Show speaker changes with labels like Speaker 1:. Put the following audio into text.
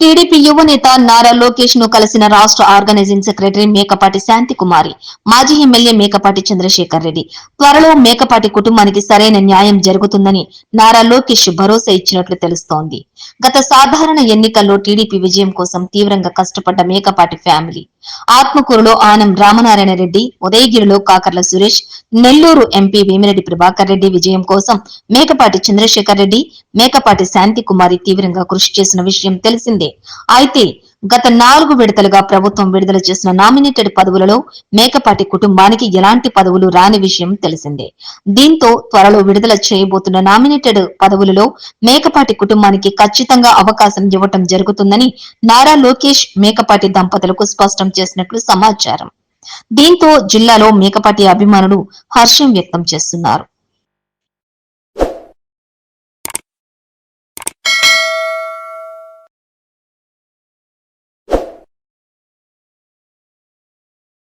Speaker 1: TDP యువ నేత నారా లోకేష్ను కలిసిన రాష్ట్ర ఆర్గనైజింగ్ సెక్రటరీ మేకపాటి శాంతి కుమారి మాజీ ఎమ్మెల్యే మేకపాటి చంద్రశేఖర్ రెడ్డి. త్వరలో మేకపాటి కుటుంబానికి సరైన న్యాయం జరుగుతుందని నారా లోకేష్ భరోసా ఇచ్చినట్లు తెలుస్తోంది. గత సాధారణ ఎన్నికల్లో టీడీపీ విజయం కోసం తీవ్రంగా కష్టపడ్డ మేకపాటి ఫ్యామిలీ. ఆత్మకూరులో ఆనం రామనారాయణ రెడ్డి ఉదయగిరిలో కాకర్ల సురేష్ నెల్లూరు ఎంపీ వేమిరెడ్డి ప్రభాకర్ రెడ్డి విజయం కోసం మేకపాటి చంద్రశేఖర్ రెడ్డి మేకపాటి శాంతి కుమారి తీవ్రంగా కృషి చేసిన విషయం తెలిసిందే. అయితే గత నాలుగు విడతలుగా ప్రభుత్వం విడుదల చేసిన నామినేటెడ్ పదవులలో మేకపాటి కుటుంబానికి ఎలాంటి పదవులు రాని విషయం తెలిసిందే. దీంతో త్వరలో విడుదల చేయబోతున్న నామినేటెడ్ పదవులలో మేకపాటి కుటుంబానికి ఖచ్చితంగా అవకాశం ఇవ్వటం జరుగుతుందని నారా లోకేష్ మేకపాటి దంపతులకు స్పష్టం చేసినట్లు సమాచారం. దీంతో జిల్లాలో మేకపాటి అభిమానులు హర్షం వ్యక్తం చేస్తున్నారు.